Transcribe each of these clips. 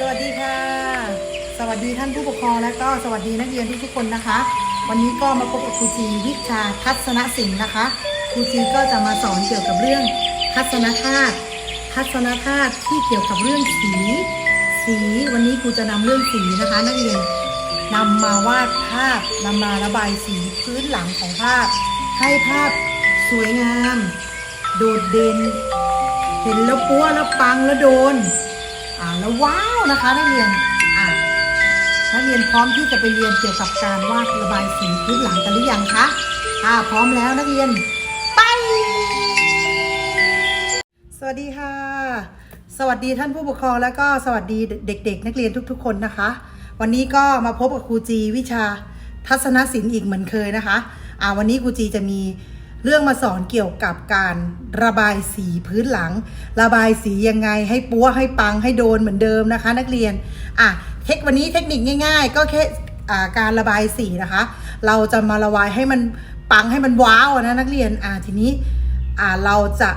สวัสดีค่ะ สวัสดีท่านผู้ปกครองและก็สวัสดีนักเรียนทุกๆคนนะคะ วันนี้ก็มาพบกับครูจีวิชาทัศนศิลป์นะคะครูจีก็จะมาสอนเกี่ยวกับเรื่องทัศนธาตุทัศนธาตุที่เกี่ยวกับเรื่องสี สีวันนี้ครูจะนำเรื่องสีนะคะ นักเรียนนำมาวาดภาพนำมาระบายสีพื้นหลังของภาพ ให้ภาพสวยงาม โดดเด่น เห็นแล้วปัวแล้วปังแล้วโดน อ่าแล้วว้าวนะคะนักเรียนอ่านักเรียนพร้อมที่จะไปเรียนเกี่ยวกับการวาดระบายสีพื้นหลังกันหรือยังคะถ้าพร้อมแล้วนักเรียนไป สวัสดีค่ะ สวัสดีท่านผู้ปกครองแล้วก็สวัสดีเด็ก ๆ นักเรียนทุก ๆ คนนะคะ วันนี้ก็มาพบกับครูจีวิชาทัศนศิลป์อีกเหมือนเคยนะคะอ่าวันนี้ครูจีจะมี เรื่องมาสอนเกี่ยวกับการระบายสีพื้นหลัง ระบายสียังไง ให้ปัวให้ปังให้โดนเหมือนเดิมนะคะ นักเรียนอะเทควันนี้เทคนิคง่าย ๆ ก็แค่การระบายสีนะคะ เราจะมาระบายให้มันปังให้มันว้าวนะนักเรียนอ่าทีนี้อ่าเราจะ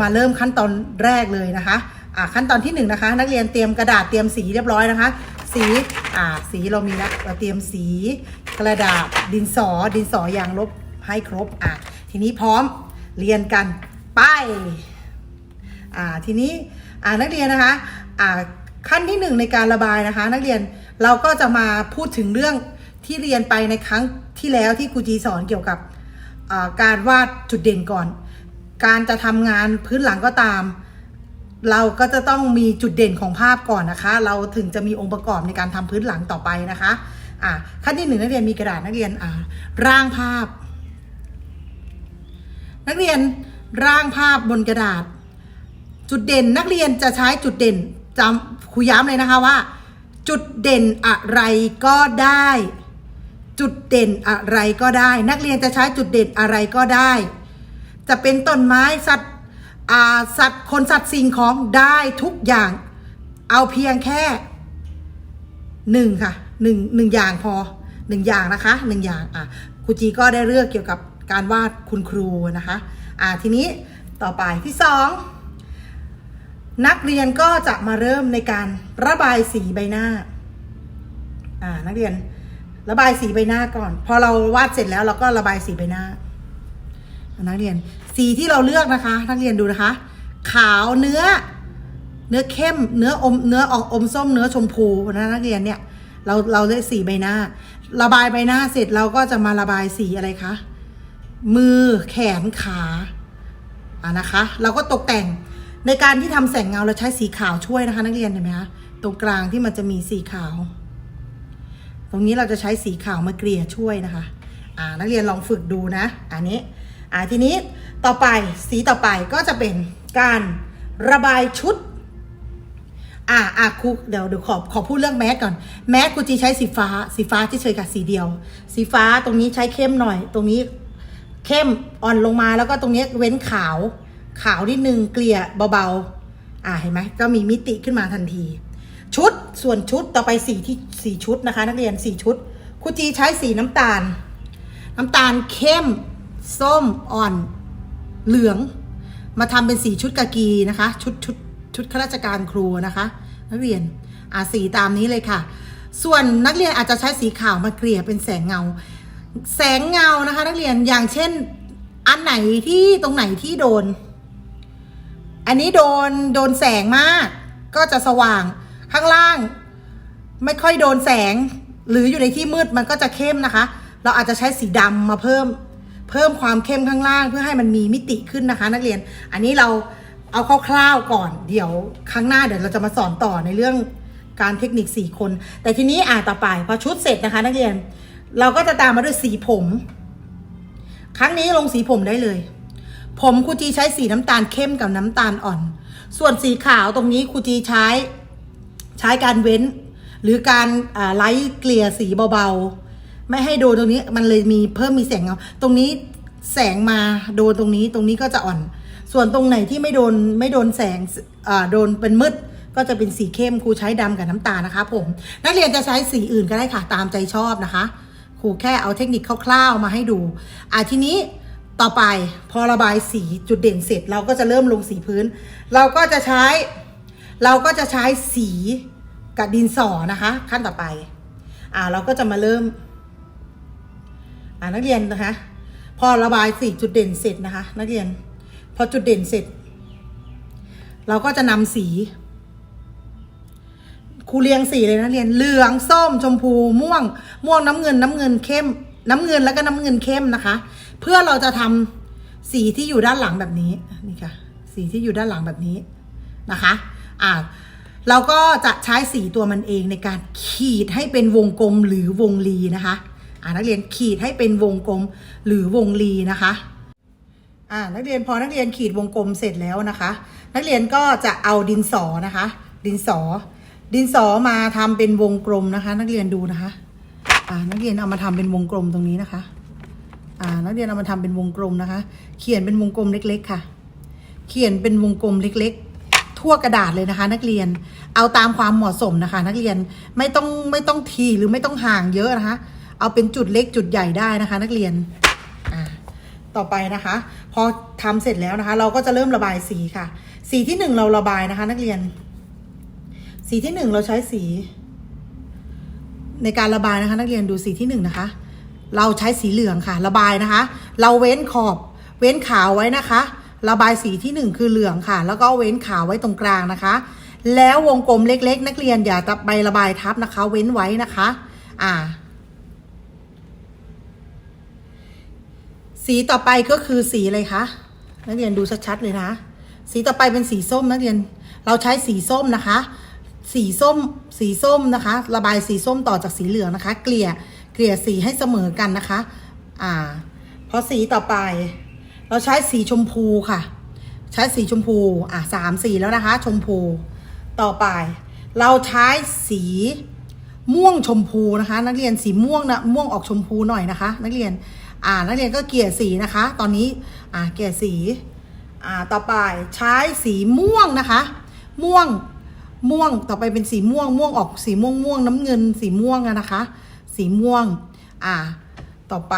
มาเริ่มขั้นตอนแรกเลยนะคะอ่าขั้นตอนที่หนึ่งนะคะ นักเรียนเตรียมกระดาษเตรียมสีเรียบร้อยนะคะ สีอ่าสีเรามีแล้วเราเตรียมสีกระดาษดินสอดินสอยางลบ ให้ครบอะทีนี้พร้อมเรียนกันไปอ่าทีนี้อ่านักเรียนนะคะอ่าขั้นที่หนึ่งในการระบายนะคะ นักเรียนเราก็จะมาพูดถึงเรื่องที่เรียนไปในครั้งที่แล้วที่ครูจีสอนเกี่ยวกับาการวาดจุดเด่นก่อน การจะทำงานพื้นหลังก็ตาม เราก็จะต้องมีจุดเด่นของภาพก่อนนะคะ เราถึงจะมีองค์ประกอบในการทำพื้นหลังต่อไปนะคะอ่าขั้นที่หนึ่งนักเรียนมีกระดาษนักเรียนอ่าร่างภาพ นักเรียนร่างภาพบนกระดาษ จุดเด่นนักเรียนจะใช้จุดเด่นจำครูย้ำเลยนะคะว่า จุดเด่นอะไรก็ได้ จุดเด่นอะไรก็ได้ นักเรียนจะใช้จุดเด่นอะไรก็ได้ จะเป็นต้นไม้สัตว์สัตว์คนสัตว์สิ่งของได้ทุกอย่าง เอาเพียงแค่หนึ่งค่ะหนึ่งหนึ่งอย่างพอหนึ่งอย่างนะคะหนึ่งอย่างอะครูจีก็ได้เลือกเกี่ยวกับ การวาดคุณครูนะคะอ่าทีนี้ต่อไปที่สองนักเรียนก็จะมาเริ่มในการระบายสีใบหน้าอ่านักเรียนระบายสีใบหน้าก่อน พอเราวาดเสร็จแล้วเราก็ระบายสีใบหน้า นักเรียนสีที่เราเลือกนะคะ นักเรียนดูนะคะ ขาวเนื้อ เนื้อเข้ม เนื้ออมเนื้อออกอมส้มเนื้อชมพูนะนักเรียนเนี่ย เราเราเลือกสีใบหน้า ระบายใบหน้าเสร็จเราก็จะมาระบายสีอะไรคะ มือแขนขาอะนะคะ เราก็ตกแต่งในการที่ทำแสงเงาเราใช้สีขาวช่วยนะคะ นักเรียนเห็นไหมคะตรงกลางที่มันจะมีสีขาว ตรงนี้เราจะใช้สีขาวมาเกลี่ยช่วยนะคะ อ่านักเรียนลองฝึกดูนะ อันนี้อ่าทีนี้ต่อไปสีต่อไปก็จะเป็นการระบายชุดอ่าอ่าครูเดี๋ยวเดี๋ยวขอขอพูดเรื่องแมสก่อนแมสครูจีใช้สีฟ้า สีฟ้าที่เฉยกับสีเดียว สีฟ้าตรงนี้ใช้เข้มหน่อย ตรงนี้ เข้มอ่อนลงมาแล้วก็ตรงนี้เว้นขาวขาวนิดนึงเกลี่ยเบาๆ อ่าเห็นไหมก็มีมิติขึ้นมาทันที ชุดส่วนชุดต่อไปสีที่สีชุดนะคะ นักเรียนสีชุดครูจีใช้สีน้ำตาล น้ำตาลเข้ม ส้มอ่อนเหลือง มาทำเป็นสีชุดกากีนะคะ ชุดชุดชุดข้าราชการครูนะคะ นักเรียนอ่าสีตามนี้เลยค่ะ ส่วนนักเรียนอาจจะใช้สีขาวมาเกลี่ยเป็นแสงเงา แสงเงานะคะ นักเรียนอย่างเช่น อันไหนที่ตรงไหนที่โดน อันนี้โดนโดนแสงมาก ก็จะสว่างข้างล่าง ไม่ค่อยโดนแสง หรืออยู่ในที่มืดมันก็จะเข้มนะคะ เราอาจจะใช้สีดำมาเพิ่ม เพิ่มความเข้มข้างล่างเพื่อให้มันมีมิติขึ้นนะคะ นักเรียนอันนี้เราเอาคร่าวๆก่อน เดี๋ยวครั้งหน้าเดี๋ยวเราจะมาสอนต่อในเรื่องการเทคนิคสีคน แต่ทีนี้อ่าต่อไปพอชุดเสร็จนะคะ นักเรียน เราก็จะตามมาด้วยสีผม ครั้งนี้ลงสีผมได้เลย ผมครูจีใช้สีน้ำตาลเข้มกับน้ำตาลอ่อน ส่วนสีขาวตรงนี้ครูจีใช้ใช้การเว้น หรือการไล่เกลี่ยสีเบาๆ ไม่ให้โดนตรงนี้มันเลยมีเพิ่มมีแสงเงาตรงนี้แสงมาโดนตรงนี้ตรงนี้ก็จะอ่อน ส่วนตรงไหนที่ไม่โดนไม่โดนแสงโดนเป็นมืดก็จะเป็นสีเข้มครูใช้ดำกับน้ำตาลนะคะ ผม นักเรียนจะใช้สีอื่นก็ได้ค่ะตามใจชอบนะคะ ครูแค่เอาเทคนิคคร่าวๆมาให้ดูอะทีนี้ต่อไปพอระบายสีจุดเด่นเสร็จ เราก็จะเริ่มลงสีพื้น เราก็จะใช้ เราก็จะใช้สีกับดินสอนะคะ ขั้นต่อไป อ่าเราก็จะมาเริ่ม อ่านักเรียนนะคะ พอระบายสีจุดเด่นเสร็จนะคะ นักเรียน พอจุดเด่นเสร็จ เราก็จะนำสี ครูเรียงสีเลยนะเรียนเหลืองส้มชมพูม่วง ม่วงน้ำเงินน้ำเงินเข้ม น้ำเงินแล้วก็น้ำเงินเข้มนะคะ เพื่อเราจะทำสีที่อยู่ด้านหลังแบบนี้นี่ค่ะ สีที่อยู่ด้านหลังแบบนี้นะคะอ่าเราก็จะใช้สีตัวมันเองในการขีดให้เป็นวงกลมหรือวงรีนะคะอ่านักเรียนขีดให้เป็นวงกลมหรือวงรีนะคะอ่านักเรียนพอนักเรียนขีดวงกลมเสร็จแล้วนะคะ นักเรียนก็จะเอาดินสอนะคะ ดินสอ ดินสอมาทำเป็นวงกลมนะคะ นักเรียนดูนะคะ อ่า นักเรียนเอามาทำเป็นวงกลมตรงนี้นะคะ อ่า นักเรียนเอามาทำเป็นวงกลมนะคะ เขียนเป็นวงกลมเล็ก ๆ ค่ะ เขียนเป็นวงกลมเล็ก ๆ ทั่วกระดาษเลยนะคะ นักเรียนเอาตามความเหมาะสมนะคะ นักเรียนไม่ต้องไม่ต้องทีหรือไม่ต้องห่างเยอะนะคะ เอาเป็นจุดเล็กจุดใหญ่ได้นะคะ นักเรียนอ่าต่อไปนะคะ พอทำเสร็จแล้วนะคะ เราก็จะเริ่มระบายสีค่ะ สีที่หนึ่งเราระบายนะคะ นักเรียน สีที่หนึ่งเราใช้สี ในการระบายนะคะ นักเรียนดูสีที่หนึ่งนะคะ เราใช้สีเหลืองค่ะ ระบายนะคะ เราเว้นขอบเว้นขาวไว้นะคะ ระบายสีที่หนึ่งคือเหลืองค่ะ แล้วก็เว้นขาวไว้ตรงกลางนะคะ แล้ววงกลมเล็ก ๆ นักเรียนอย่าตับใบระบายทับนะคะ เว้นไว้นะคะ อ่า สีต่อไปก็คือสีอะไรคะนักเรียนดูชัดๆเลยนะ สีต่อไปเป็นสีส้มนักเรียน เราใช้สีส้มนะคะ สีส้มสีส้มนะคะ ระบายสีส้มต่อจากสีเหลืองนะคะ เกลี่ยเกลี่ยสีให้เสมอกันนะคะ อ่าพอสีต่อไป เราใช้สีชมพูค่ะ ใช้สีชมพูอะสามสีแล้วนะคะ ชมพูต่อไป เราใช้สีม่วงชมพูนะคะ นักเรียนสีม่วงนะม่วงออกชมพูหน่อยนะคะ นักเรียนอ่านักเรียนก็เกลี่ยสีนะคะ ตอนนี้อ่าเกลี่ยสีอ่าต่อไปใช้สีม่วงนะคะ ม่วง ม่วงต่อไปเป็นสีม่วง ม่วงออกสีม่วงม่วงน้ำเงิน สีม่วงอะนะคะ สีม่วง อ่า ต่อไป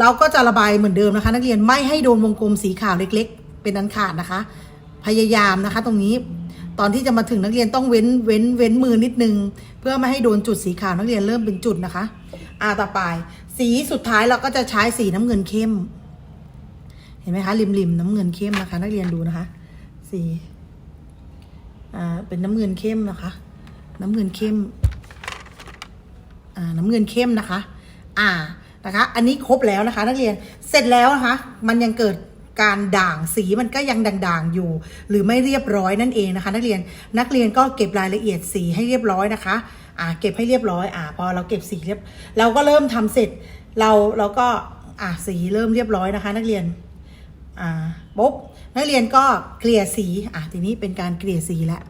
เราก็จะระบายเหมือนเดิมนะคะ นักเรียนไม่ให้โดนวงกลมสีขาวเล็ก ๆ เป็นอันขาดนะคะ พยายามนะคะ ตรงนี้ตอนที่จะมาถึงนักเรียนต้องเว้นเว้นเว้นมือนิดนึง เพื่อไม่ให้โดนจุดสีขาวนักเรียนเริ่มเป็นจุดนะคะ อ่าต่อไป สีสุดท้ายเราก็จะใช้สีน้ำเงินเข้ม เห็นไหมคะริมริมน้ำเงินเข้มนะคะ นักเรียนดูนะคะ สี อ่าเป็นน้ำเงินเข้มนะคะ น้ำเงินเข้มอ่าน้ำเงินเข้มนะคะ อ่านะคะ อันนี้ครบแล้วนะคะ นักเรียนเสร็จแล้วนะคะ มันยังเกิดการด่างสีมันก็ยังด่างๆอยู่ หรือไม่เรียบร้อยนั่นเองนะคะ นักเรียนนักเรียนก็เก็บรายละเอียดสีให้เรียบร้อยนะคะอ่าเก็บให้เรียบร้อยอ่าพอเราเก็บสีเรียบ เราก็เริ่มทำเสร็จเราเราก็อ่าสีเริ่มเรียบร้อยนะคะ นักเรียนอ่า ปุ๊บนักเรียนก็เกลี่ยสีอะทีนี้เป็นการเกลี่ยสีแล้ว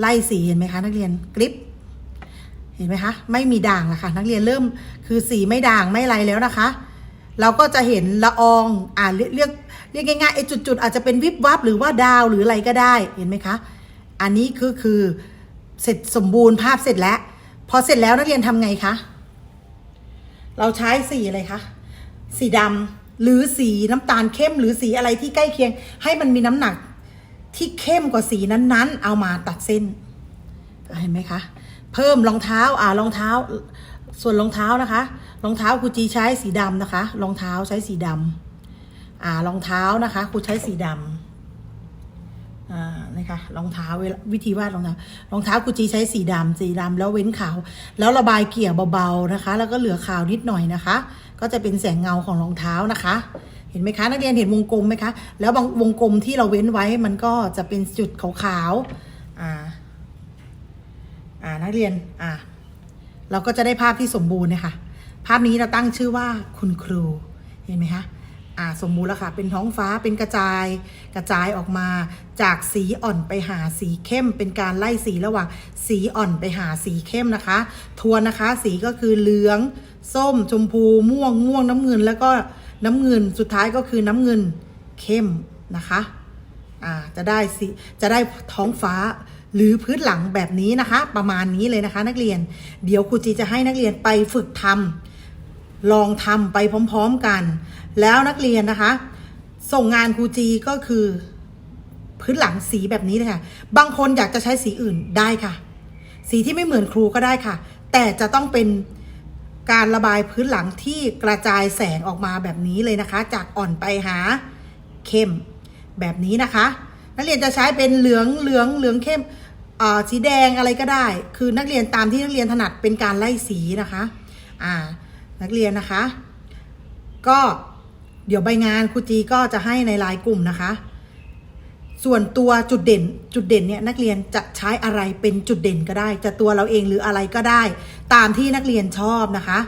ไล่สีเห็นไหมคะ นักเรียนกริปเห็นไหมคะ ไม่มีด่างแล้วค่ะ นักเรียนเริ่มคือสีไม่ด่างไม่อะไรแล้วนะคะ เราก็จะเห็นละอองอ่าเรียกเรียกเรียกง่ายๆไอ้จุดๆอาจจะเป็นวิบวับหรือว่าดาวหรืออะไรก็ได้เห็นไหมคะ อันนี้คือคือเสร็จสมบูรณ์ภาพเสร็จแล้ว พอเสร็จแล้วนักเรียนทำไงคะเราใช้สีอะไรคะสีดำ หรือสีน้ำตาลเข้มหรือสีอะไรที่ใกล้เคียง ให้มันมีน้ำหนักที่เข้มกว่าสีนั้นๆ เอามาตัดเส้นเห็นไหมคะ เพิ่มรองเท้าอ่ารองเท้า ส่วนรองเท้านะคะ รองเท้าครูจีใช้สีดำนะคะ รองเท้าใช้สีดำอ่ารองเท้านะคะครูใช้สีดำอ่านะคะรองเท้าวลาวิธีวาดรองเท้ารองเท้าครูจีใช้สีดำสีดำแล้วเว้นขาว แล้วระบายเกลี่ยเบาๆนะคะ แล้วก็เหลือขาวนิดหน่อยนะคะ ก็จะเป็นแสงเงาของรองเท้านะคะ เห็นไหมคะนักเรียนเห็นวงกลมไหมคะ แล้วบางวงกลมที่เราเว้นไว้มันก็จะเป็นจุดขาวๆอ่าอ่านักเรียนอ่าเราก็จะได้ภาพที่สมบูรณ์เนี่ยค่ะภาพนี้เราตั้งชื่อว่าคุณครูเห็นไหมคะอ่าสมบูรณ์แล้วค่ะ เป็นท้องฟ้าเป็นกระจายกระจายออกมาจากสีอ่อนไปหาสีเข้ม เป็นการไล่สีระหว่างสีอ่อนไปหาสีเข้มนะคะ ทวนนะคะ สีก็คือเหลือง ส้มชมพูม่วงม่วงน้ำเงิน แล้วก็น้ำเงินสุดท้ายก็คือน้ำเงินเข้มนะคะอ่าจะได้สิจะได้ท้องฟ้าหรือพื้นหลังแบบนี้นะคะ ประมาณนี้เลยนะคะ นักเรียน เดี๋ยวครูจีจะให้นักเรียนไปฝึกทำลองทำไปพร้อม ๆกัน แล้วนักเรียนนะคะ ส่งงานครูจีก็คือ พื้นหลังสีแบบนี้เลยค่ะ บางคนอยากจะใช้สีอื่นได้ค่ะ สีที่ไม่เหมือนครูก็ได้ค่ะ แต่จะต้องเป็น การระบายพื้นหลังที่กระจายแสงออกมาแบบนี้เลยนะคะ จากอ่อนไปหาเข้มแบบนี้นะคะ นักเรียนจะใช้เป็นเหลืองเหลืองเหลืองเข้มอ่าสีแดงอะไรก็ได้ คือนักเรียนตามที่นักเรียนถนัดเป็นการไล่สีนะคะอ่านักเรียนนะคะ ก็เดี๋ยวใบงานครูจีก็จะให้ในไลน์กลุ่มนะคะ ส่วนตัวจุดเด่นจุดเด่นเนี่ยนักเรียนจะใช้อะไรเป็นจุดเด่นก็ได้ จะตัวเราเองหรืออะไรก็ได้ ตามที่นักเรียนชอบนะคะ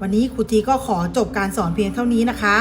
วันนี้ครูจีก็ขอจบการสอนเพียงเท่านี้นะคะ